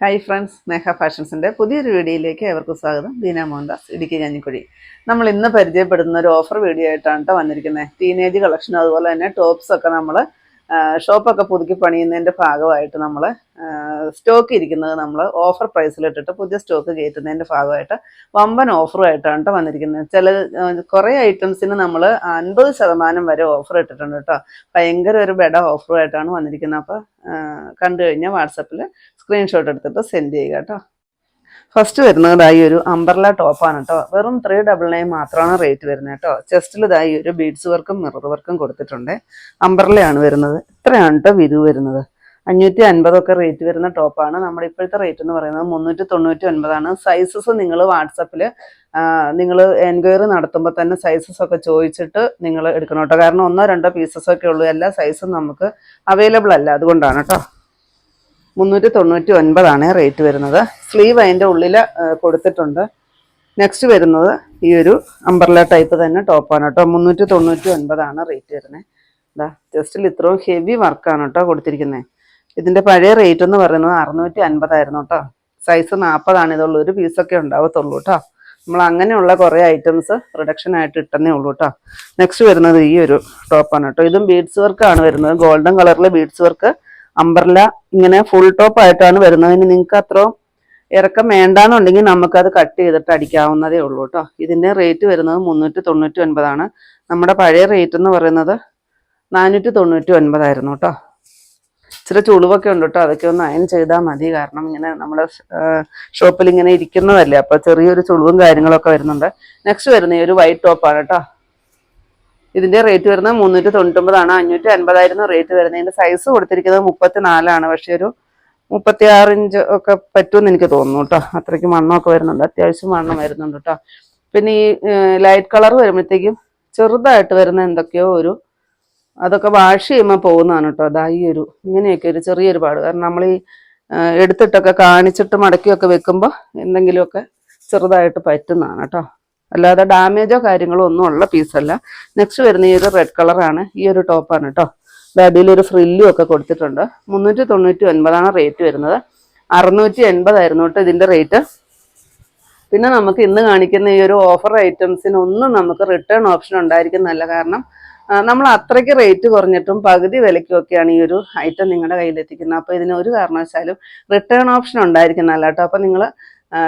Hi friends സ്നേഹ ഫാഷൻസിന്റെ പുതിയൊരു വീഡിയോയിലേക്ക് ഏവർക്കും സ്വാഗതം. ദീന മോഹൻദാസ് ഇടുക്കി കഞ്ഞിക്കുഴി. നമ്മൾ ഇന്ന് പരിചയപ്പെടുന്ന ഒരു ഓഫർ വീഡിയോ ആയിട്ടാണ് കേട്ടോ വന്നിരിക്കുന്നത് ടീനേജ് കളക്ഷനും അതുപോലെ തന്നെ ടോപ്സൊക്കെ നമ്മൾ ഷോപ്പൊക്കെ പുതുക്കി പണിയുന്നതിന്റെ ഭാഗമായിട്ട് നമ്മൾ സ്റ്റോക്ക് ഇരിക്കുന്നത് നമ്മൾ ഓഫർ പ്രൈസിലിട്ടിട്ട് പുതിയ സ്റ്റോക്ക് കയറ്റുന്നതിന്റെ ഭാഗമായിട്ട് വമ്പൻ ഓഫറുമായിട്ടാണ് കേട്ടോ വന്നിരിക്കുന്നത്. ചില കുറേ ഐറ്റംസിന് നമ്മൾ അൻപത് ശതമാനം വരെ ഓഫർ ഇട്ടിട്ടുണ്ട് കേട്ടോ ഭയങ്കര ഒരു ബെഡ ഓഫറുമായിട്ടാണ് വന്നിരിക്കുന്നത്. അപ്പോൾ കണ്ടു കഴിഞ്ഞാൽ വാട്സപ്പിൽ സ്ക്രീൻഷോട്ട് എടുത്തിട്ട് സെൻഡ് ചെയ്യുക കേട്ടോ ഫസ്റ്റ് വരുന്നത് ഇതായി ഒരു അംബർല ടോപ്പാണ് കേട്ടോ വെറും ത്രീ ഡബിൾ നയൻ മാത്രമാണ് റേറ്റ് വരുന്നത് കേട്ടോ ചെസ്റ്റിൽ ഇതായി ഒരു ബീഡ്സ് വർക്കും മിറർ വർക്കും കൊടുത്തിട്ടുണ്ട്. അംബർലയാണ് വരുന്നത്. ഇത്രയാണ് കേട്ടോ വിരു വരുന്നത്. അഞ്ഞൂറ്റി അൻപതൊക്കെ റേറ്റ് വരുന്ന ടോപ്പാണ് നമ്മുടെ ഇപ്പോഴത്തെ റേറ്റ് എന്ന് പറയുന്നത് മുന്നൂറ്റി തൊണ്ണൂറ്റി ഒൻപതാണ് സൈസസ് നിങ്ങൾ വാട്സപ്പിൽ നിങ്ങൾ എൻക്വയറി നടത്തുമ്പോൾ തന്നെ സൈസസ് ഒക്കെ ചോദിച്ചിട്ട് നിങ്ങൾ എടുക്കണം കേട്ടോ കാരണം ഒന്നോ രണ്ടോ പീസസ് ഒക്കെ ഉള്ളൂ. എല്ലാ സൈസും നമുക്ക് അവൈലബിൾ അല്ല. അതുകൊണ്ടാണ് കേട്ടോ മുന്നൂറ്റി തൊണ്ണൂറ്റി ഒൻപതാണ് റേറ്റ് വരുന്നത്. സ്ലീവ് അതിന്റെ ഉള്ളിൽ കൊടുത്തിട്ടുണ്ട്. നെക്സ്റ്റ് വരുന്നത് ഈ ഒരു അംബർല ടൈപ്പ് തന്നെ ടോപ്പാണ് കേട്ടോ. മുന്നൂറ്റി തൊണ്ണൂറ്റി ഒൻപതാണ് റേറ്റ് വരുന്നത്. ഇതാ ജസ്റ്റിൽ ഇത്രയും ഹെവി വർക്കാണ് കേട്ടോ കൊടുത്തിരിക്കുന്നത് ഇതിന്റെ പഴയ റേറ്റ് എന്ന് പറയുന്നത് അറുന്നൂറ്റി അൻപതായിരുന്നു കേട്ടോ. സൈസ് നാൽപ്പതാണ് ഇതുള്ള ഒരു പീസൊക്കെ ഉണ്ടാവത്തുള്ളൂ കേട്ടോ. നമ്മൾ അങ്ങനെയുള്ള കുറേ ഐറ്റംസ് റിഡക്ഷൻ ആയിട്ട് ഇട്ടെന്നേ ഉള്ളൂ കേട്ടോ. നെക്സ്റ്റ് വരുന്നത് ഈ ഒരു ടോപ്പാണ് കേട്ടോ. ഇതും ബീഡ്സ് വർക്കാണ് വരുന്നത്. ഗോൾഡൻ കളറിലെ ബീഡ്സ് വർക്ക് അംബർല ഇങ്ങനെ ഫുൾ ടോപ്പ് ആയിട്ടാണ് വരുന്നത്. ഇനി നിങ്ങൾക്ക് അത്രയും ഇറക്കം വേണ്ടാന്നുണ്ടെങ്കിൽ നമുക്കത് കട്ട് ചെയ്തിട്ട് അടിക്കാവുന്നതേ ഉള്ളൂ കേട്ടോ ഇതിന്റെ റേറ്റ് വരുന്നത് മുന്നൂറ്റി തൊണ്ണൂറ്റി ഒൻപതാണ് നമ്മുടെ പഴയ റേറ്റ് എന്ന് പറയുന്നത് നാനൂറ്റി തൊണ്ണൂറ്റി ഒൻപതായിരുന്നു കേട്ടോ ഇച്ചിരി ചുളിവൊക്കെ ഉണ്ട് കേട്ടോ അതൊക്കെ ഒന്ന് അയൺ ചെയ്താൽ മതി. കാരണം ഇങ്ങനെ നമ്മുടെ ഷോപ്പിൽ ഇങ്ങനെ ഇരിക്കുന്നതല്ലേ. അപ്പോൾ ചെറിയൊരു ചുളിവും കാര്യങ്ങളൊക്കെ വരുന്നുണ്ട്. നെക്സ്റ്റ് വരുന്ന ഈ ഒരു വൈറ്റ് ടോപ്പാണ് കേട്ടോ ഇതിന്റെ റേറ്റ് വരുന്നത് മുന്നൂറ്റി തൊണ്ണൂറ്റൊമ്പതാണ് അഞ്ഞൂറ്റി അൻപതായിരുന്നു റേറ്റ് വരുന്നത്. ഇതിന്റെ സൈസ് കൊടുത്തിരിക്കുന്നത് മുപ്പത്തിനാലാണ്. പക്ഷെ ഒരു മുപ്പത്തി ആറ് ഇഞ്ച് ഒക്കെ പറ്റുമെന്ന് എനിക്ക് തോന്നുന്നു കേട്ടോ അത്രയ്ക്ക് മണ്ണൊക്കെ വരുന്നുണ്ട്. അത്യാവശ്യം മണ്ണം വരുന്നുണ്ട് കേട്ടോ പിന്നെ ഈ ലൈറ്റ് കളർ വരുമ്പോഴത്തേക്കും ചെറുതായിട്ട് വരുന്ന എന്തൊക്കെയോ ഒരു അതൊക്കെ വാഷ് ചെയ്യുമ്പോൾ പോകുന്നതാണ് കേട്ടോ അതാ ഈ ഒരു ഇങ്ങനെയൊക്കെ ഒരു ചെറിയൊരു പാട്. കാരണം നമ്മൾ ഈ എടുത്തിട്ടൊക്കെ കാണിച്ചിട്ട് മടക്കിയൊക്കെ വെക്കുമ്പോൾ എന്തെങ്കിലുമൊക്കെ ചെറുതായിട്ട് പറ്റുന്നതാണ് കേട്ടോ അല്ലാതെ ഡാമേജോ കാര്യങ്ങളോ ഒന്നും ഉള്ള പീസല്ല നെക്സ്റ്റ് വരുന്ന ഈ ഒരു റെഡ് കളറാണ് ഈ ഒരു ടോപ്പാണ് കേട്ടോ ബാബിയിൽ ഒരു ഫ്രില്ലും ഒക്കെ കൊടുത്തിട്ടുണ്ട്. മുന്നൂറ്റി തൊണ്ണൂറ്റി ഒൻപതാണ് റേറ്റ് വരുന്നത്. അറുന്നൂറ്റി എൺപതായിരുന്നു കേട്ടോ ഇതിന്റെ റേറ്റ് പിന്നെ നമുക്ക് ഇന്ന് കാണിക്കുന്ന ഈ ഒരു ഓഫർ ഐറ്റംസിനൊന്നും നമുക്ക് റിട്ടേൺ ഓപ്ഷൻ ഉണ്ടായിരിക്കുന്നതല്ല കാരണം നമ്മൾ അത്രയ്ക്ക് റേറ്റ് കുറഞ്ഞിട്ടും പകുതി വിലയ്ക്കൊക്കെയാണ് ഈ ഒരു ഐറ്റം നിങ്ങളുടെ കയ്യിലെത്തിക്കുന്നത്. അപ്പോൾ ഇതിന് ഒരു കാരണവശാലും റിട്ടേൺ ഓപ്ഷൻ ഉണ്ടായിരിക്കുന്നതല്ല കേട്ടോ അപ്പോൾ നിങ്ങൾ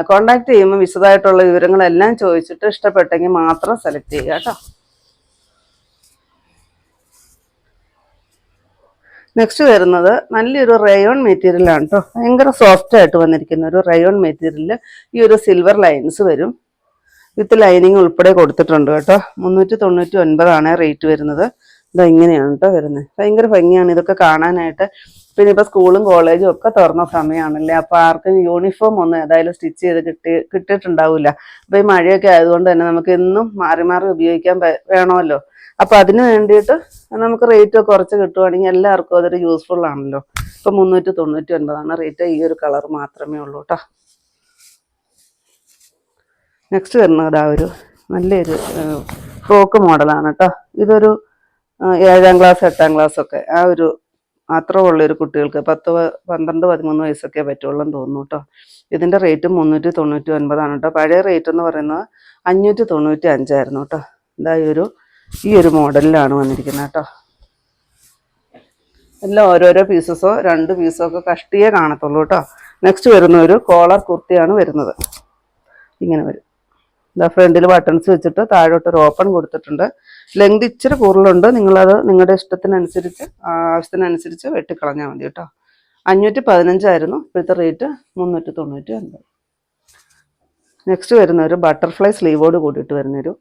കോണ്ടാക്ട് ചെയ്യുമ്പോൾ വിശദമായിട്ടുള്ള വിവരങ്ങളെല്ലാം ചോദിച്ചിട്ട് ഇഷ്ടപ്പെട്ടെങ്കിൽ മാത്രം സെലക്ട് ചെയ്യുക കേട്ടോ. നെക്സ്റ്റ് വരുന്നത് നല്ലൊരു റയോൺ മെറ്റീരിയലാണ് കേട്ടോ. ഭയങ്കര സോഫ്റ്റ് ആയിട്ട് വന്നിരിക്കുന്ന ഒരു റയോൺ മെറ്റീരിയലിൽ ഈ ഒരു സിൽവർ ലൈൻസ് വരും. വിത്ത് ലൈനിങ് ഉൾപ്പെടെ കൊടുത്തിട്ടുണ്ട് കേട്ടോ. മുന്നൂറ്റി തൊണ്ണൂറ്റി ഒൻപതാണ് റേറ്റ് വരുന്നത്. ഇതാ ഇങ്ങനെയാണ് കേട്ടോ വരുന്നത്? ഭയങ്കര ഭംഗിയാണ്. ഇതൊക്കെ കാണാനായിട്ട് പിന്നെ ഇപ്പൊ സ്കൂളും കോളേജും ഒക്കെ തുറന്ന സമയമാണല്ലേ അപ്പൊ ആർക്കും യൂണിഫോം ഒന്നും ഏതായാലും സ്റ്റിച്ച് ചെയ്ത് കിട്ടി കിട്ടിയിട്ടുണ്ടാവില്ല അപ്പൊ ഈ മഴയൊക്കെ ആയതുകൊണ്ട് തന്നെ നമുക്ക് എന്നും മാറി മാറി ഉപയോഗിക്കാൻ വേണമല്ലോ. അപ്പൊ അതിന് വേണ്ടിയിട്ട് നമുക്ക് റേറ്റ് കുറച്ച് കിട്ടുവാണെങ്കിൽ എല്ലാവർക്കും അതൊരു യൂസ്ഫുൾ ആണല്ലോ. ഇപ്പൊ മുന്നൂറ്റി തൊണ്ണൂറ്റി ഒൻപതാണ് റേറ്റ് ഈ ഒരു കളർ മാത്രമേ ഉള്ളൂ കേട്ടോ നെക്സ്റ്റ് വരുന്നത് ആ ഒരു നല്ലൊരു ഫ്രോക്ക് മോഡലാണ് കേട്ടോ ഇതൊരു ഏഴാം ക്ലാസ് എട്ടാം ക്ലാസ് ഒക്കെ ആ ഒരു മാത്രമുള്ളൊരു കുട്ടികൾക്ക്. പത്ത് പന്ത്രണ്ട് പതിമൂന്ന് വയസ്സൊക്കെ പറ്റുള്ളൂ എന്ന് തോന്നുന്നു കേട്ടോ. ഇതിന്റെ റേറ്റ് മുന്നൂറ്റി തൊണ്ണൂറ്റി ഒൻപതാണ് കേട്ടോ. പഴയ റേറ്റ് എന്ന് പറയുന്നത് അഞ്ഞൂറ്റി തൊണ്ണൂറ്റി അഞ്ചായിരുന്നു കേട്ടോ. ഇതാ ഈ ഒരു ഈ ഒരു മോഡലിലാണ് വന്നിരിക്കുന്നത് കേട്ടോ. എല്ലാം ഓരോരോ പീസസോ രണ്ട് പീസോ ഒക്കെ കഷ്ടിയേ കാണത്തുള്ളൂ കേട്ടോ. നെക്സ്റ്റ് വരുന്ന ഒരു കോളർ കുർത്തിയാണ് വരുന്നത്. ഇങ്ങനെ വരും. ഇതാ ഫ്രണ്ടിൽ ബട്ടൺസ് വെച്ചിട്ട് താഴോട്ട് ഒരു ഓപ്പൺ കൊടുത്തിട്ടുണ്ട്. ലെങ്ത് ഇച്ചിരി കൂടുതലുണ്ട്. നിങ്ങളത് നിങ്ങളുടെ ഇഷ്ടത്തിനനുസരിച്ച് ആവശ്യത്തിനനുസരിച്ച് വെട്ടിക്കളഞ്ഞാൽ മതി കേട്ടോ. അഞ്ഞൂറ്റി പതിനഞ്ചായിരുന്നു ഇപ്പോഴത്തെ റേറ്റ് മുന്നൂറ്റി തൊണ്ണൂറ്റി ഒൻപത് നെക്സ്റ്റ് വരുന്ന ഒരു ബട്ടർഫ്ലൈ സ്ലീവോട് കൂടിയിട്ട് വരുന്നൊരു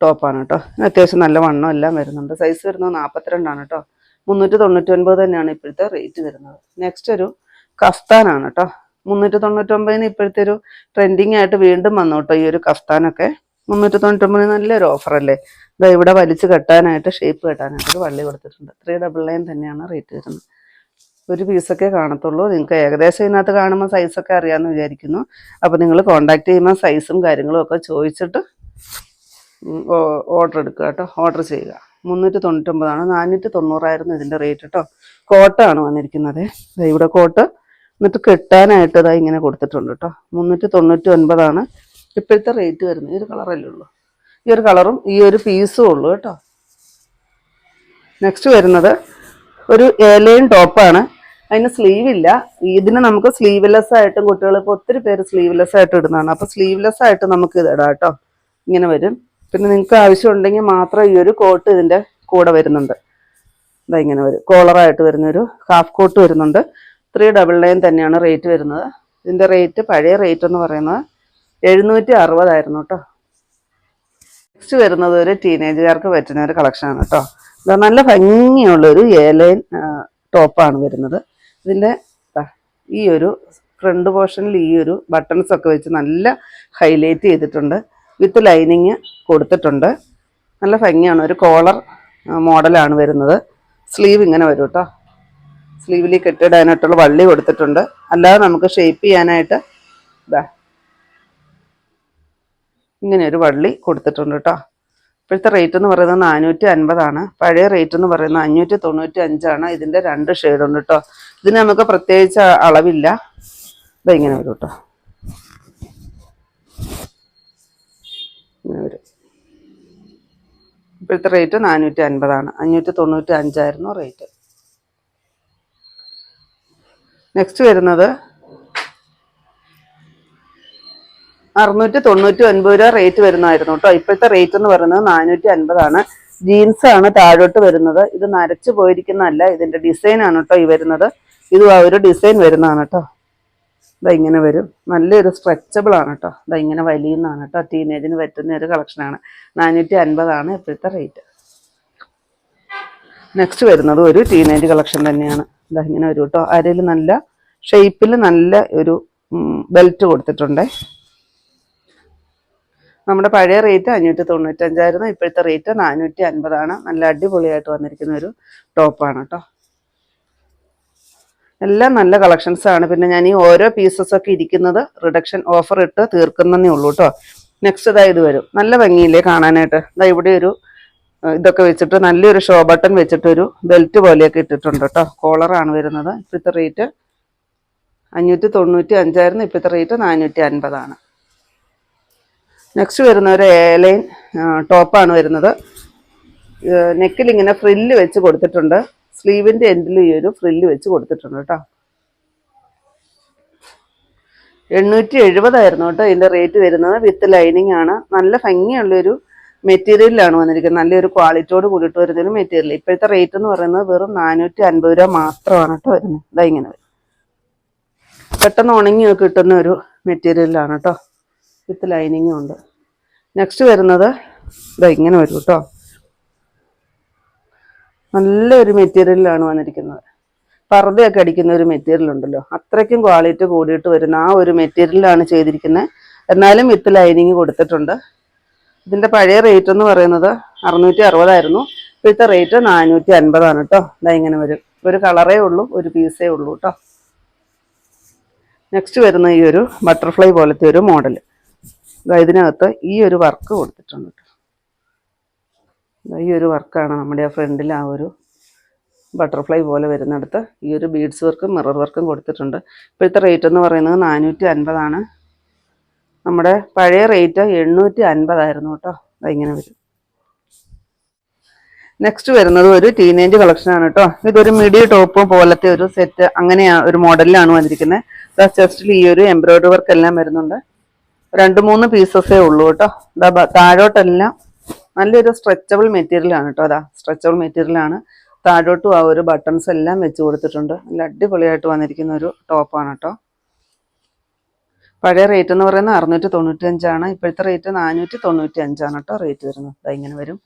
ടോപ്പാണ് കേട്ടോ. അത്യാവശ്യം നല്ല വണ്ണം എല്ലാം വരുന്നുണ്ട്. സൈസ് വരുന്നത് നാൽപ്പത്തിരണ്ടാണ് കേട്ടോ. മുന്നൂറ്റി തൊണ്ണൂറ്റി ഒൻപത് തന്നെയാണ് ഇപ്പോഴത്തെ റേറ്റ് വരുന്നത്. നെക്സ്റ്റ് ഒരു കഫ്താനാണ് കേട്ടോ. മുന്നൂറ്റി തൊണ്ണൂറ്റൊമ്പതിന് ഇപ്പോഴത്തെ ഒരു ട്രെൻഡിങ് ആയിട്ട് വീണ്ടും വന്നു കേട്ടോ ഈ ഒരു കഫ്താനൊക്കെ. മുന്നൂറ്റി തൊണ്ണൂറ്റൊമ്പതിന് നല്ലൊരു ഓഫറല്ലേ ഇതാ ഇവിടെ വലിച്ചു കെട്ടാനായിട്ട് ഷേപ്പ് കെട്ടാനായിട്ട് വള്ളി കൊടുത്തിട്ടുണ്ട്. ത്രീ ഡബിൾ നയൻ തന്നെയാണ് റേറ്റ് വരുന്നത്. ഒരു പീസൊക്കെ കാണത്തുള്ളൂ. നിങ്ങൾക്ക് ഏകദേശം ഇതിനകത്ത് കാണുമ്പോൾ സൈസൊക്കെ അറിയാമെന്ന് വിചാരിക്കുന്നു. അപ്പോൾ നിങ്ങൾ കോൺടാക്ട് ചെയ്യുമ്പോൾ സൈസും കാര്യങ്ങളും ഒക്കെ ചോദിച്ചിട്ട് ഓർഡർ എടുക്കുക കേട്ടോ. ഓർഡർ ചെയ്യുക. മുന്നൂറ്റി തൊണ്ണൂറ്റൊമ്പതാണ് നാനൂറ്റി തൊണ്ണൂറായിരുന്നു ഇതിന്റെ റേറ്റ് കേട്ടോ. കോട്ടാണ് വന്നിരിക്കുന്നത്. ഇവിടെ കോട്ട്. എന്നിട്ട് കെട്ടാനായിട്ട് ഇതാ ഇങ്ങനെ കൊടുത്തിട്ടുണ്ട് കേട്ടോ മുന്നൂറ്റി തൊണ്ണൂറ്റി ഒൻപതാണ് ഇപ്പോഴത്തെ റേറ്റ് വരുന്നത്. ഈ ഒരു കളറല്ലേ ഉള്ളൂ. ഈ ഒരു കളറും ഈ ഒരു പീസും ഉള്ളൂ കേട്ടോ നെക്സ്റ്റ് വരുന്നത് ഒരു ഏലയും ടോപ്പാണ് അതിന് സ്ലീവ് ഇല്ല. ഇതിന് നമുക്ക് സ്ലീവ്ലെസ് ആയിട്ടും കുട്ടികൾ ഇപ്പോൾ ഒത്തിരി പേര് സ്ലീവ്ലെസ് ആയിട്ട് ഇടുന്നതാണ്. അപ്പോൾ സ്ലീവ്ലെസ് ആയിട്ട് നമുക്ക് ഇത് ഇടാം കേട്ടോ ഇങ്ങനെ വരും. പിന്നെ നിങ്ങൾക്ക് ആവശ്യമുണ്ടെങ്കിൽ മാത്രം ഈ ഒരു കോട്ട് ഇതിന്റെ കൂടെ വരുന്നുണ്ട്. ഇതാ ഇങ്ങനെ വരും. കോളറായിട്ട് വരുന്നൊരു ഹാഫ് കോട്ട് വരുന്നുണ്ട്. ത്രീ ഡബിൾ നയൻ തന്നെയാണ് റേറ്റ് വരുന്നത്. ഇതിന്റെ റേറ്റ് പഴയ റേറ്റ് എന്ന് പറയുന്നത് എഴുന്നൂറ്റി അറുപതായിരുന്നു കേട്ടോ നെക്സ്റ്റ് വരുന്നത് ഒരു ടീനേജുകാർക്ക് പറ്റുന്ന ഒരു കളക്ഷനാണ് കേട്ടോ ഇത് നല്ല ഭംഗിയുള്ളൊരു ഏലൈൻ ടോപ്പാണ് വരുന്നത്. ഇതിന്റെ ഈ ഒരു ഫ്രണ്ട് പോർഷനിൽ ഈ ഒരു ബട്ടൺസ് ഒക്കെ വെച്ച് നല്ല ഹൈലൈറ്റ് ചെയ്തിട്ടുണ്ട്. വിത്ത് ലൈനിങ് കൊടുത്തിട്ടുണ്ട്. നല്ല ഭംഗിയാണ്. ഒരു കോളർ മോഡലാണ് വരുന്നത്. സ്ലീവ് ഇങ്ങനെ വരും കേട്ടോ സ്ലീവിൽ കെട്ടിടാനായിട്ടുള്ള വള്ളി കൊടുത്തിട്ടുണ്ട്. അല്ലാതെ നമുക്ക് ഷേപ്പ് ചെയ്യാനായിട്ട് ഇതാ ഇങ്ങനെ ഒരു വള്ളി കൊടുത്തിട്ടുണ്ട് കേട്ടോ ഇപ്പോഴത്തെ റേറ്റ് എന്ന് പറയുന്നത് നാനൂറ്റി അൻപതാണ് പഴയ റേറ്റ് എന്ന് പറയുന്നത് അഞ്ഞൂറ്റി തൊണ്ണൂറ്റി അഞ്ചാണ് ഇതിന്റെ രണ്ട് ഷെയ്ഡ് ഉണ്ട് കേട്ടോ ഇതിന് നമുക്ക് പ്രത്യേകിച്ച് അളവില്ല. ഇതാ ഇങ്ങനെ വരും കേട്ടോ ഇങ്ങനെ വരും. ഇപ്പോഴത്തെ റേറ്റ് നാനൂറ്റി അൻപതാണ് അഞ്ഞൂറ്റി തൊണ്ണൂറ്റി അഞ്ചായിരുന്നു റേറ്റ് നെക്സ്റ്റ് വരുന്നത് അറുന്നൂറ്റി തൊണ്ണൂറ്റി ഒൻപത് രൂപ റേറ്റ് വരുന്നതായിരുന്നു കേട്ടോ. ഇപ്പോഴത്തെ റേറ്റ് എന്ന് പറയുന്നത് നാനൂറ്റി അൻപതാണ് ജീൻസ് ആണ് താഴോട്ട് വരുന്നത്. ഇത് നരച്ചു പോയിരിക്കുന്നതല്ല ഇതിന്റെ ഡിസൈൻ ആണ് കേട്ടോ ഈ വരുന്നത്. ഇത് ആ ഒരു ഡിസൈൻ വരുന്നതാണ് കേട്ടോ. ഇതാ ഇങ്ങനെ വരും. നല്ലൊരു സ്ട്രെച്ചബിൾ ആണ് കേട്ടോ. ഇതാ ഇങ്ങനെ വലിയുന്നതാണ് കേട്ടോ. ടീനേജിന് പറ്റുന്ന ഒരു കളക്ഷനാണ് നാനൂറ്റി അൻപതാണ് ഇപ്പോഴത്തെ റേറ്റ് നെക്സ്റ്റ് വരുന്നത് ഒരു ടീനേജ് കളക്ഷൻ തന്നെയാണ്. ഇതാ ഇങ്ങനെ വരും കേട്ടോ അരയിൽ നല്ല ഷേപ്പിൽ നല്ല ഒരു ബെൽറ്റ് കൊടുത്തിട്ടുണ്ട്. നമ്മുടെ പഴയ റേറ്റ് അഞ്ഞൂറ്റി തൊണ്ണൂറ്റഞ്ചായിരുന്നു ഇപ്പോഴത്തെ റേറ്റ് നാനൂറ്റി അൻപതാണ് നല്ല അടിപൊളിയായിട്ട് വന്നിരിക്കുന്ന ഒരു ടോപ്പാണ് കേട്ടോ എല്ലാം നല്ല കളക്ഷൻസ് ആണ്. പിന്നെ ഞാൻ ഈ ഓരോ പീസസ് ഒക്കെ ഇരിക്കുന്നത് റിഡക്ഷൻ ഓഫർ ഇട്ട് തീർക്കുന്നതേ ഉള്ളൂ കേട്ടോ നെക്സ്റ്റ് ഇതാ ഇത് വരും. നല്ല ഭംഗിയില്ലേ കാണാനായിട്ട്. ഇതാ ഇവിടെ ഒരു ഇതൊക്കെ വെച്ചിട്ട് നല്ലൊരു ഷോ ബട്ടൺ വെച്ചിട്ട് ഒരു ബെൽറ്റ് പോലെയൊക്കെ ഇട്ടിട്ടുണ്ട് കേട്ടോ. കോളറാണ് വരുന്നത്. ഇപ്പോഴത്തെ റേറ്റ് അഞ്ഞൂറ്റി തൊണ്ണൂറ്റി അഞ്ചായിരുന്നു ഇപ്പോഴത്തെ റേറ്റ് നാനൂറ്റി അൻപതാണ് നെക്സ്റ്റ് വരുന്ന ഒരു ഏലൈൻ ടോപ്പാണ് വരുന്നത്. നെക്കിൽ ഇങ്ങനെ ഫ്രില്ല് വെച്ച് കൊടുത്തിട്ടുണ്ട്. സ്ലീവിന്റെ എൻഡിൽ ഈ ഒരു ഫ്രില്ല് വെച്ച് കൊടുത്തിട്ടുണ്ട് കേട്ടോ. എണ്ണൂറ്റി എഴുപതായിരുന്നു കേട്ടോ ഇതിന്റെ റേറ്റ് വരുന്നത്. വിത്ത് ലൈനിങ് ആണ്. നല്ല ഭംഗിയുള്ളൊരു മെറ്റീരിയലാണ് വന്നിരിക്കുന്നത്. നല്ലൊരു ക്വാളിറ്റിയോട് കൂടിയിട്ട് വരുന്ന ഒരു മെറ്റീരിയൽ. ഇപ്പോഴത്തെ റേറ്റ് എന്ന് പറയുന്നത് വെറും നാനൂറ്റി അൻപത് രൂപ മാത്രമാണ് കേട്ടോ വരുന്നത്. ഇതാ ഇങ്ങനെ വരും. പെട്ടെന്ന് ഉണങ്ങി കിട്ടുന്ന ഒരു മെറ്റീരിയലാണ് കേട്ടോ. വിത്ത് ലൈനിങ്ങും ഉണ്ട്. നെക്സ്റ്റ് വരുന്നത് ഇതാ ഇങ്ങനെ വരും കേട്ടോ. നല്ലൊരു മെറ്റീരിയലാണ് വന്നിരിക്കുന്നത്. പർദ്ദയൊക്കെ അടിക്കുന്ന ഒരു മെറ്റീരിയൽ ഉണ്ടല്ലോ. അത്രയ്ക്കും ക്വാളിറ്റി കൂടിയിട്ട് വരുന്ന ആ ഒരു മെറ്റീരിയലാണ് ചെയ്തിരിക്കുന്നത്. എന്നാലും വിത്ത് ലൈനിങ് കൊടുത്തിട്ടുണ്ട്. ഇതിന്റെ പഴയ റേറ്റ് എന്ന് പറയുന്നത് അറുന്നൂറ്റി അറുപതായിരുന്നു ഇപ്പോഴത്തെ റേറ്റ് നാനൂറ്റി അൻപതാണ് കേട്ടോ ഇതാ ഇങ്ങനെ വരും. ഒരു കളറേ ഉള്ളൂ ഒരു പീസേ ഉള്ളൂ കേട്ടോ നെക്സ്റ്റ് വരുന്ന ഈ ഒരു ബട്ടർഫ്ലൈ പോലത്തെ ഒരു മോഡൽ ഇതിനകത്ത് ഈ ഒരു വർക്ക് കൊടുത്തിട്ടുണ്ട് കേട്ടോ ഈ ഒരു വർക്കാണ് നമ്മുടെ ആ ഫ്രണ്ടിൽ ആ ഒരു ബട്ടർഫ്ലൈ പോലെ വരുന്നിടത്ത് ഈ ഒരു ബീഡ്സ് വർക്കും മിറർ വർക്കും കൊടുത്തിട്ടുണ്ട്. ഇപ്പോഴത്തെ റേറ്റ് എന്ന് പറയുന്നത് നാനൂറ്റി അൻപതാണ് നമ്മുടെ പഴയ റേറ്റ് എണ്ണൂറ്റി അൻപതായിരുന്നു കേട്ടോ അതിങ്ങനെ വരും. നെക്സ്റ്റ് വരുന്നത് ഒരു ടീനേജ് കളക്ഷനാണ് കേട്ടോ. ഇതൊരു മിഡി ടോപ്പ് പോലത്തെ ഒരു സെറ്റ് അങ്ങനെയാ ഒരു മോഡലിലാണ് വന്നിരിക്കുന്നത് ചെസ്റ്റിൽ ഈ ഒരു എംബ്രോയിഡറി വർക്ക് എല്ലാം വരുന്നുണ്ട്. രണ്ട് മൂന്ന് പീസസേ ഉള്ളൂ കേട്ടോ. താഴോട്ടെല്ലാം നല്ലൊരു സ്ട്രെച്ചബിൾ മെറ്റീരിയൽ ആണ് കേട്ടോ. അതാ സ്ട്രെച്ചബിൾ മെറ്റീരിയൽ ആണ്. താഴോട്ടും ആ ഒരു ബട്ടൺസ് എല്ലാം വെച്ച് കൊടുത്തിട്ടുണ്ട്. നല്ല അടിപൊളിയായിട്ട് വന്നിരിക്കുന്ന ഒരു ടോപ്പാണ് കേട്ടോ. പഴയ റേറ്റ് എന്ന് പറയുന്നത് അറുന്നൂറ്റി തൊണ്ണൂറ്റി അഞ്ചാണ് ഇപ്പോഴത്തെ റേറ്റ് നാനൂറ്റി തൊണ്ണൂറ്റി അഞ്ചാണ് കേട്ടോ റേറ്റ് വരുന്നത്. അത് ഇങ്ങനെ വരും.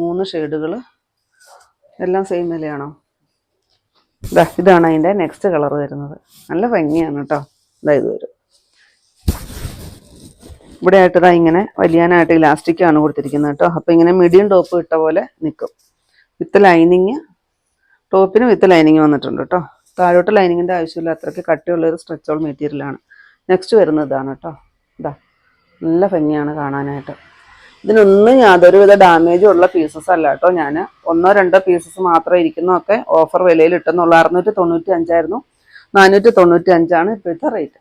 മൂന്ന് ഷെയ്ഡുകൾ എല്ലാം സെയിം വിലയാണോ ഇതാ ഇതാണ് അതിന്റെ നെക്സ്റ്റ് കളർ വരുന്നത്. നല്ല ഭംഗിയാണ് കേട്ടോ ഇതാ ഇത് വരും. ഇവിടെ ആയിട്ട് ഇതാ ഇങ്ങനെ വലിയാനായിട്ട് ഇലാസ്റ്റിക് ആണ് കൊടുത്തിരിക്കുന്നത് കേട്ടോ അപ്പോൾ ഇങ്ങനെ മീഡിയം ടോപ്പ് ഇട്ട പോലെ നിൽക്കും വിത്ത് ലൈനിങ് ടോപ്പിന് വിത്ത് ലൈനിങ് വന്നിട്ടുണ്ട് കേട്ടോ താഴോട്ട് ലൈനിങ്ങിന്റെ ആവശ്യമില്ല അത്രയ്ക്ക് കട്ടിയുള്ള ഒരു സ്ട്രെച്ചോൾ മെറ്റീരിയലാണ് നെക്സ്റ്റ് വരുന്നത് ഇതാണ് കേട്ടോ ഇതാ നല്ല ഭംഗിയാണ് കാണാനായിട്ട്. ഇതിനൊന്നും യാതൊരു വിധ ഡാമേജും ഉള്ള പീസസ് അല്ല കേട്ടോ ഞാൻ ഒന്നോ രണ്ടോ പീസസ് മാത്രം ഇരിക്കുന്നതൊക്കെ ഓഫർ വിലയിൽ ഇട്ടെന്നുള്ള. അറുന്നൂറ്റി തൊണ്ണൂറ്റി അഞ്ചായിരുന്നു നാനൂറ്റി തൊണ്ണൂറ്റി അഞ്ചാണ് ഇപ്പോഴത്തെ റേറ്റ്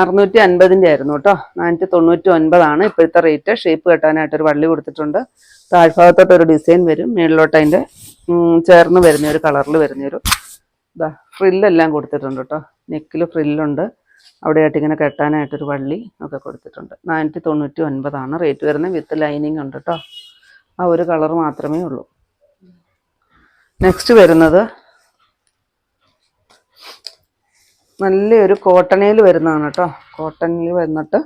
അറുന്നൂറ്റി അൻപതിന്റെ ആയിരുന്നു കേട്ടോ നാനൂറ്റി തൊണ്ണൂറ്റി ഒൻപതാണ് ഇപ്പോഴത്തെ റേറ്റ് ഷേപ്പ് കെട്ടാനായിട്ട് ഒരു വള്ളി കൊടുത്തിട്ടുണ്ട്. താഴ്ഭാഗത്തോട്ട് ഒരു ഡിസൈൻ വരും. മേളിലോട്ട് അതിന്റെ ചേർന്ന് വരുന്ന ഒരു കളറിൽ വരുന്ന ഒരു ഇതാ ഫ്രില്ലെല്ലാം കൊടുത്തിട്ടുണ്ട് കേട്ടോ നെക്കിൽ ഫ്രില്ലുണ്ട്. അവിടെയായിട്ട് ഇങ്ങനെ കെട്ടാനായിട്ടൊരു വള്ളി ഒക്കെ കൊടുത്തിട്ടുണ്ട്. നാനൂറ്റി തൊണ്ണൂറ്റി ഒൻപതാണ് റേറ്റ് വരുന്നത് വിത്ത് ലൈനിങ് ഉണ്ട് കേട്ടോ ആ ഒരു കളർ മാത്രമേ ഉള്ളൂ. നെക്സ്റ്റ് വരുന്നത് നല്ലൊരു കോട്ടണിയിൽ വരുന്നതാണ് കേട്ടോ കോട്ടണിൽ വന്നിട്ട്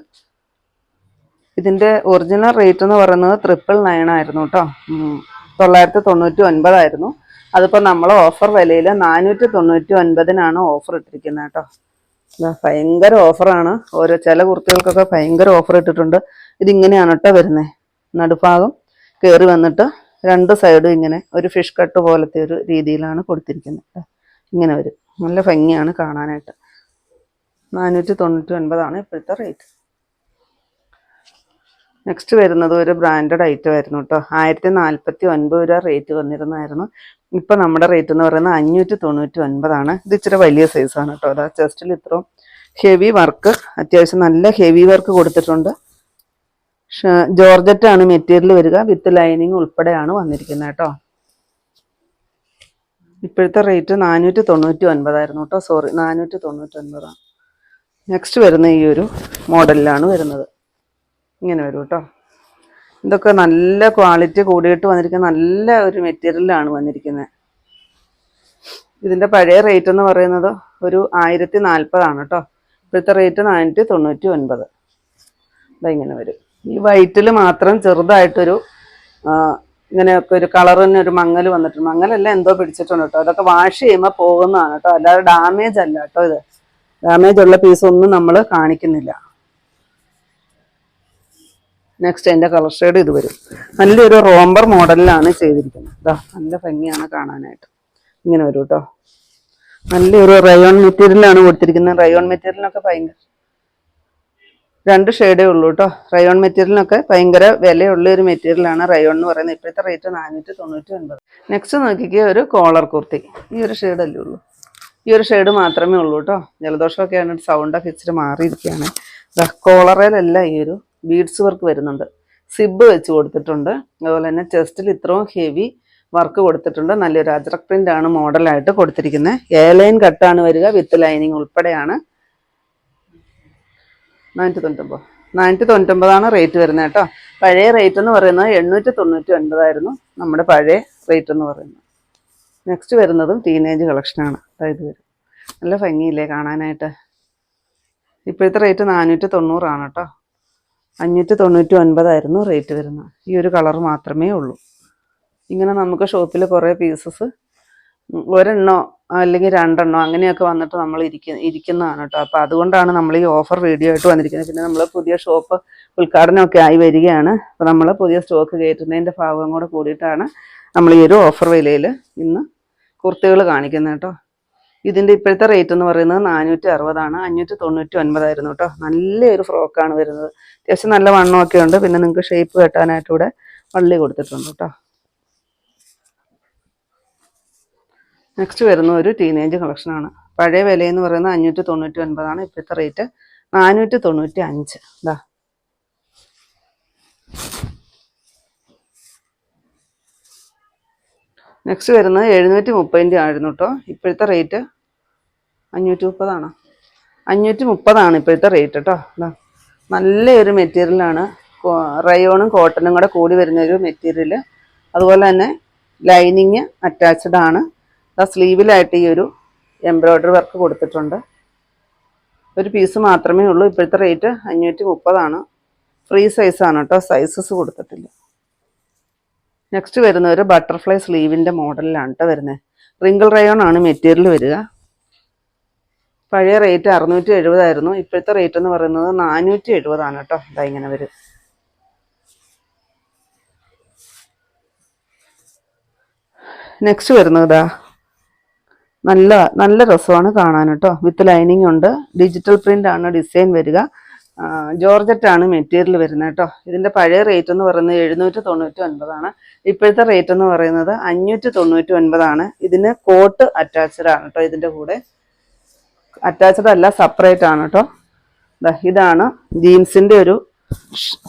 ഇതിന്റെ ഒറിജിനൽ റേറ്റ് എന്ന് പറയുന്നത് ട്രിപ്പിൾ നയൻ ആയിരുന്നു കേട്ടോ. തൊള്ളായിരത്തി തൊണ്ണൂറ്റി ഒൻപതായിരുന്നു അതിപ്പോൾ നമ്മൾ ഓഫർ വിലയിൽ നാനൂറ്റി തൊണ്ണൂറ്റി ഒൻപതിനാണ് ഓഫർ ഇട്ടിരിക്കുന്നത് കേട്ടോ. ഭയങ്കര ഓഫറാണ് ഓരോ ചില കുർത്തികൾക്കൊക്കെ ഭയങ്കര ഓഫർ ഇട്ടിട്ടുണ്ട്. ഇതിങ്ങനെയാണ് കേട്ടോ വരുന്നത് നടുഭാഗം കയറി വന്നിട്ട് രണ്ട് സൈഡും ഇങ്ങനെ ഒരു ഫിഷ് കട്ട് പോലത്തെ ഒരു രീതിയിലാണ് കൊടുത്തിരിക്കുന്നത് ഇങ്ങനെ വരും. നല്ല ഭംഗിയാണ് കാണാനായിട്ട്. നാനൂറ്റി തൊണ്ണൂറ്റി ഒൻപതാണ് ഇപ്പോഴത്തെ റേറ്റ് നെക്സ്റ്റ് വരുന്നത് ഒരു ബ്രാൻഡഡ് ഐറ്റം ആയിരുന്നു കേട്ടോ. ആയിരത്തി നാൽപ്പത്തി ഒൻപത് രൂപ റേറ്റ് വന്നിരുന്നായിരുന്നു. ഇപ്പം നമ്മുടെ റേറ്റ് എന്ന് പറയുന്നത് അഞ്ഞൂറ്റി തൊണ്ണൂറ്റി ഒൻപതാണ് ഇത് ഇച്ചിരി വലിയ സൈസാണ് കേട്ടോ അതാ ചെസ്റ്റിൽ ഇത്രയും ഹെവി വർക്ക് അത്യാവശ്യം നല്ല ഹെവി വർക്ക് കൊടുത്തിട്ടുണ്ട്. ജോർജറ്റാണ് മെറ്റീരിയൽ വരിക. വിത്ത് ലൈനിങ് ഉൾപ്പെടെയാണ് വന്നിരിക്കുന്നത് കേട്ടോ ഇപ്പോഴത്തെ റേറ്റ് നാനൂറ്റി തൊണ്ണൂറ്റി ഒൻപതായിരുന്നു കേട്ടോ സോറി നാനൂറ്റി തൊണ്ണൂറ്റി ഒൻപതാണ് നെക്സ്റ്റ് വരുന്ന ഈ ഒരു മോഡലിലാണ് വരുന്നത്. ഇങ്ങനെ വരും കേട്ടോ ഇതൊക്കെ നല്ല ക്വാളിറ്റി കൂടിയിട്ട് വന്നിരിക്കുന്ന നല്ല ഒരു മെറ്റീരിയലാണ് വന്നിരിക്കുന്നത്. ഇതിന്റെ പഴയ റേറ്റ് എന്ന് പറയുന്നത് ഒരു ആയിരത്തി നാൽപ്പതാണ് കേട്ടോ ഇപ്പോഴത്തെ റേറ്റ് നാനൂറ്റി തൊണ്ണൂറ്റി ഒൻപത് ഇങ്ങനെ വരും. ഈ വൈറ്റിൽ മാത്രം ചെറുതായിട്ടൊരു ഇങ്ങനെയൊക്കെ ഒരു കളറിന് ഒരു മങ്ങൽ വന്നിട്ടുണ്ട്. മങ്ങലല്ല എന്തോ പിടിച്ചിട്ടുണ്ട് കേട്ടോ അതൊക്കെ വാഷ് ചെയ്യുമ്പോൾ പോകുന്നതാണ് കേട്ടോ അല്ലാതെ ഡാമേജ് അല്ല കേട്ടോ ഇത്. ഡാമേജ് ഉള്ള പീസൊന്നും നമ്മൾ കാണിക്കുന്നില്ല. നെക്സ്റ്റ് അതിന്റെ കളർ ഷെയ്ഡ് ഇത് വരും. നല്ലൊരു റോംബർ മോഡലിലാണ് ചെയ്തിരിക്കുന്നത്. നല്ല ഭംഗിയാണ് കാണാനായിട്ട്. ഇങ്ങനെ വരും കേട്ടോ നല്ലൊരു റയോൺ മെറ്റീരിയലാണ് കൊടുത്തിരിക്കുന്നത്. റയോൺ മെറ്റീരിയലിനൊക്കെ ഭയങ്കര രണ്ട് ഷെയ്ഡേ ഉള്ളൂ കേട്ടോ റയോൺ മെറ്റീരിയലിനൊക്കെ ഭയങ്കര വിലയുള്ള ഒരു മെറ്റീരിയലാണ് റയോൺ എന്ന് പറയുന്നത്. ഇപ്പോഴത്തെ റേറ്റ് നാനൂറ്റി തൊണ്ണൂറ്റി ഒൻപത് നെക്സ്റ്റ് നോക്കിക്കുക ഒരു കോളർ കുർത്തി ഈ ഒരു ഷെയ്ഡല്ലേ ഉള്ളൂ. ഈ ഒരു ഷെയ്ഡ് മാത്രമേ ഉള്ളൂ കേട്ടോ ജലദോഷമൊക്കെ ആണ് സൗണ്ടൊക്കെ ഇച്ചിരി മാറിയിരിക്കുകയാണ്. കോളറയിലല്ല ഈ ഒരു ബീഡ്സ് വർക്ക് വരുന്നുണ്ട്. സിബ് വെച്ച് കൊടുത്തിട്ടുണ്ട്. അതുപോലെ തന്നെ ചെസ്റ്റിൽ ഇത്രയും ഹെവി വർക്ക് കൊടുത്തിട്ടുണ്ട്. നല്ലൊരു അജ്രക് പ്രിന്റ് ആണ് മോഡലായിട്ട് കൊടുത്തിരിക്കുന്നത് എ ലൈൻ കട്ടാണ് വരിക. വിത്ത് ലൈനിങ് ഉൾപ്പെടെയാണ്. നാനൂറ്റി തൊണ്ണൂറ്റൊമ്പത് നാനൂറ്റി തൊണ്ണൂറ്റൊമ്പതാണ് റേറ്റ് വരുന്നത് കേട്ടോ. പഴയ റേറ്റ് എന്ന് പറയുന്നത് എണ്ണൂറ്റി തൊണ്ണൂറ്റി ഒൻപതായിരുന്നു നമ്മുടെ പഴയ റേറ്റ് എന്ന് പറയുന്നത്. നെക്സ്റ്റ് വരുന്നതും ടീനേജ് കളക്ഷനാണ് അതായത് വരും. നല്ല ഭംഗിയില്ലേ കാണാനായിട്ട്? ഇപ്പോഴത്തെ റേറ്റ് നാനൂറ്റി തൊണ്ണൂറാണ് കേട്ടോ. അഞ്ഞൂറ്റി തൊണ്ണൂറ്റി ഒൻപതായിരുന്നു റേറ്റ് വരുന്നത് ഈ ഒരു കളർ മാത്രമേ ഉള്ളൂ. ഇങ്ങനെ നമുക്ക് ഷോപ്പിൽ കുറേ പീസസ് ഒരെണ്ണോ അല്ലെങ്കിൽ രണ്ടെണ്ണോ അങ്ങനെയൊക്കെ വന്നിട്ട് നമ്മൾ ഇരിക്ക ഇരിക്കുന്നതാണ് കേട്ടോ അപ്പോൾ അതുകൊണ്ടാണ് നമ്മൾ ഈ ഓഫർ വീഡിയോ ആയിട്ട് വന്നിരിക്കുന്നത്. പിന്നെ നമ്മൾ പുതിയ ഷോപ്പ് ഉദ്ഘാടനമൊക്കെ ആയി വരികയാണ്. അപ്പോൾ നമ്മൾ പുതിയ സ്റ്റോക്ക് കയറ്റുന്നതിന്റെ ഭാഗം കൂടെ കൂടിയിട്ടാണ് നമ്മൾ ഈ ഒരു ഓഫർ വിലയിൽ ഇന്ന് കുർത്തികൾ കാണിക്കുന്നത് കേട്ടോ ഇതിന്റെ ഇപ്പോഴത്തെ റേറ്റ് എന്ന് പറയുന്നത് നാനൂറ്റി അറുപതാണ്. അഞ്ഞൂറ്റി തൊണ്ണൂറ്റി ഒൻപതായിരുന്നു കേട്ടോ നല്ലൊരു ഫ്രോക്കാണ് വരുന്നത്. അത്യാവശ്യം നല്ല വണ്ണമൊക്കെ ഉണ്ട്. പിന്നെ നിങ്ങൾക്ക് ഷേപ്പ് കെട്ടാനായിട്ട് ഇവിടെ വള്ളി കൊടുത്തിട്ടുണ്ട് കേട്ടോ നെക്സ്റ്റ് വരുന്ന ഒരു ടീനേജ് കളക്ഷനാണ് പഴയ വില എന്ന് പറയുന്നത് അഞ്ഞൂറ്റി തൊണ്ണൂറ്റി ഒൻപതാണ് ഇപ്പോഴത്തെ റേറ്റ് നാനൂറ്റി തൊണ്ണൂറ്റി അഞ്ച് ഇതാ നെക്സ്റ്റ് വരുന്നത് എഴുന്നൂറ്റി മുപ്പതിന്റെ ആയിരുന്നു കേട്ടോ ഇപ്പോഴത്തെ റേറ്റ് അഞ്ഞൂറ്റി മുപ്പതാണ് അഞ്ഞൂറ്റി മുപ്പതാണ് ഇപ്പോഴത്തെ റേറ്റ് കേട്ടോ ഇതാ നല്ലൊരു മെറ്റീരിയലാണ് റയോണും കോട്ടണും കൂടെ കൂടി വരുന്ന ഒരു മെറ്റീരിയൽ അതുപോലെ തന്നെ ലൈനിങ് അറ്റാച്ച്ഡ് ആണ്. ആ സ്ലീവിലായിട്ട് ഈ ഒരു എംബ്രോയ്ഡറി വർക്ക് കൊടുത്തിട്ടുണ്ട്. ഒരു പീസ് മാത്രമേ ഉള്ളൂ. ഇപ്പോഴത്തെ റേറ്റ് അഞ്ഞൂറ്റി മുപ്പതാണ് ഫ്രീ സൈസാണ് കേട്ടോ സൈസസ് കൊടുത്തിട്ടില്ല. നെക്സ്റ്റ് വരുന്ന ഒരു ബട്ടർഫ്ലൈ സ്ലീവിന്റെ മോഡലിലാണ് കേട്ടോ വരുന്നത് റിങ്കിൾ റയോൺ ആണ് മെറ്റീരിയൽ വരിക. പഴയ റേറ്റ് അറുന്നൂറ്റി എഴുപതായിരുന്നു ഇപ്പോഴത്തെ റേറ്റ് എന്ന് പറയുന്നത് നാനൂറ്റി എഴുപതാണ് കേട്ടോ. ഇതാ ഇങ്ങനെ വരും. നെക്സ്റ്റ് വരുന്നത് ഇതാ നല്ല നല്ല രസമാണ് കാണാൻ കേട്ടോ. വിത്ത് ലൈനിങ് ഉണ്ട്. ഡിജിറ്റൽ പ്രിന്റ് ആണ് ഡിസൈൻ വരിക. ജോർജറ്റ് ആണ് മെറ്റീരിയൽ വരുന്നത് കേട്ടോ. ഇതിന്റെ പഴയ റേറ്റ് എന്ന് പറയുന്നത് എഴുന്നൂറ്റി തൊണ്ണൂറ്റി ഒൻപതാണ് ഇപ്പോഴത്തെ റേറ്റ് എന്ന് പറയുന്നത് അഞ്ഞൂറ്റി തൊണ്ണൂറ്റി ഒൻപതാണ് ഇതിന് കോട്ട് അറ്റാച്ച്ഡ് ആണ് കേട്ടോ ഇതിന്റെ കൂടെ. അറ്റാച്ച്ഡ് അല്ല സെപ്പറേറ്റ് ആണ് കേട്ടോ ഇതാണ് ജീൻസിന്റെ ഒരു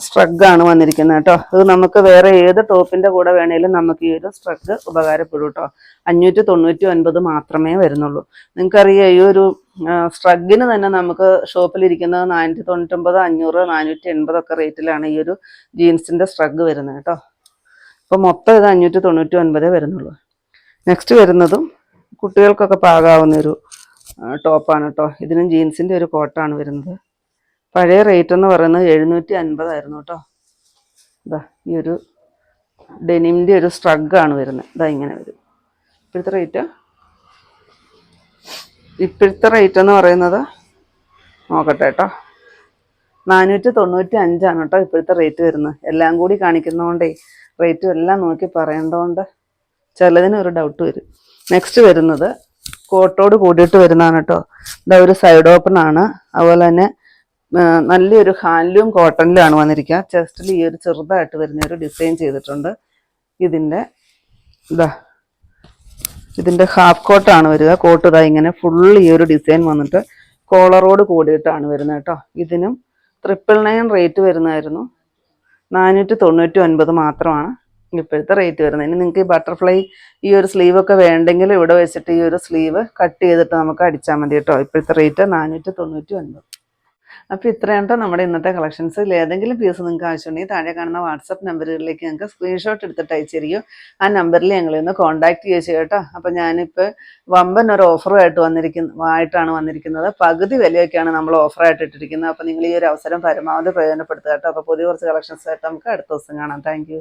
സ്ട്രഗ് ആണ് വന്നിരിക്കുന്നത് കേട്ടോ ഇത് നമുക്ക് വേറെ ഏത് ടോപ്പിന്റെ കൂടെ വേണേലും നമുക്ക് ഈ ഒരു സ്ട്രഗ് ഉപകാരപ്പെടും കേട്ടോ അഞ്ഞൂറ്റി തൊണ്ണൂറ്റി ഒൻപത് മാത്രമേ വരുന്നുള്ളൂ. നിങ്ങൾക്കറിയാം ഈ ഒരു സ്ട്രഗിന് തന്നെ നമുക്ക് ഷോപ്പിലിരിക്കുന്നത് നാനൂറ്റി തൊണ്ണൂറ്റൊമ്പത് അഞ്ഞൂറ് നാനൂറ്റി എൺപതൊക്കെ റേറ്റിലാണ് ഈ ഒരു ജീൻസിന്റെ സ്ട്രഗ് വരുന്നത് കേട്ടോ അപ്പോൾ മൊത്തം ഇത് അഞ്ഞൂറ്റി തൊണ്ണൂറ്റി ഒൻപതേ വരുന്നുള്ളൂ. നെക്സ്റ്റ് വരുന്നതും കുട്ടികൾക്കൊക്കെ പാകാവുന്ന ഒരു ടോപ്പാണ് കേട്ടോ ഇതിനും ജീൻസിന്റെ ഒരു കോട്ടാണ് വരുന്നത്. പഴയ റേറ്റ് എന്ന് പറയുന്നത് എഴുന്നൂറ്റി അൻപതായിരുന്നു കേട്ടോ ഇതാ ഈ ഒരു ഡെനിമിന്റെ ഒരു സ്ട്രഗാണ് വരുന്നത്. ഇതാ ഇങ്ങനെ വരും. ഇപ്പോഴത്തെ റേറ്റ് ഇപ്പോഴത്തെ റേറ്റ് എന്ന് പറയുന്നത് നോക്കട്ടെ കേട്ടോ നാനൂറ്റി തൊണ്ണൂറ്റി അഞ്ചാണ് കേട്ടോ ഇപ്പോഴത്തെ റേറ്റ് വരുന്നത്. എല്ലാം കൂടി കാണിക്കുന്നതുകൊണ്ടേ റേറ്റും എല്ലാം നോക്കി പറയേണ്ടതുകൊണ്ട് ചിലതിന് ഒരു ഡൗട്ട് വരും. നെക്സ്റ്റ് വരുന്നത് കോട്ടോട് കൂടിയിട്ട് വരുന്നതാണ് കേട്ടോ ഇതാ ഒരു സൈഡ് ഓപ്പൺ ആണ്. അതുപോലെ തന്നെ നല്ലൊരു ഹാൻഡ്ലൂം കോട്ടണിലാണ് വന്നിരിക്കുക. ചെസ്റ്റിൽ ഈ ഒരു ചെറുതായിട്ട് വരുന്ന ഒരു ഡിസൈൻ ചെയ്തിട്ടുണ്ട്. ഇതിന്റെ ഇതാ ഇതിന്റെ ഹാഫ് കോട്ടാണ് വരിക. കോട്ട് ഇതാ ഇങ്ങനെ ഫുൾ ഈ ഒരു ഡിസൈൻ വന്നിട്ട് കോളറോട് കൂടിയിട്ടാണ് വരുന്നത് കേട്ടോ ഇതിനും ട്രിപ്പിൾ നയൻ റേറ്റ് വരുന്നതായിരുന്നു. നാനൂറ്റി തൊണ്ണൂറ്റി ഒൻപത് മാത്രമാണ്. ഇപ്പോഴത്തെ റേറ്റ് വരുന്നത്. ഇനി നിങ്ങൾക്ക് ഈ ബട്ടർഫ്ലൈ ഈ ഒരു സ്ലീവ് ഒക്കെ വേണ്ടെങ്കിൽ ഇവിടെ വെച്ചിട്ട് ഈ ഒരു സ്ലീവ് കട്ട് ചെയ്തിട്ട് നമുക്ക് അടിച്ചാൽ മതി കേട്ടോ. ഇപ്പോഴത്തെ റേറ്റ് നാനൂറ്റി തൊണ്ണൂറ്റി ഒൻപത് അപ്പോൾ ഇത്രയുണ്ടോ നമ്മുടെ ഇന്നത്തെ കളക്ഷൻസ് ഏതെങ്കിലും പീസ് നിങ്ങൾക്ക് ആവശ്യമുണ്ടെങ്കിൽ താഴെ കാണുന്ന വാട്സപ്പ് നമ്പറുകളിലേക്ക് നിങ്ങൾക്ക് സ്ക്രീൻഷോട്ട് എടുത്തിട്ട് അയച്ചിരിക്കും ആ നമ്പറിൽ ഞങ്ങളെ ഒന്ന് കോൺടാക്ട് ചെയ്യുക കേട്ടോ അപ്പോൾ ഞാനിപ്പോൾ വമ്പൻ ഒരു ഓഫറുമായിട്ട് വന്നിരിക്കുന്ന ആയിട്ടാണ് വന്നിരിക്കുന്നത്. പകുതി വിലയൊക്കെയാണ് നമ്മൾ ഓഫറായിട്ട് ഇട്ടിരിക്കുന്നത്. അപ്പോൾ നിങ്ങൾ ഈ ഒരു അവസരം പരമാവധി പ്രയോജനപ്പെടുത്തുക കേട്ടോ അപ്പോൾ പുതിയ കുറച്ച് കളക്ഷൻസ് ആയിട്ട് നമുക്ക് അടുത്ത ദിവസം കാണാം. താങ്ക്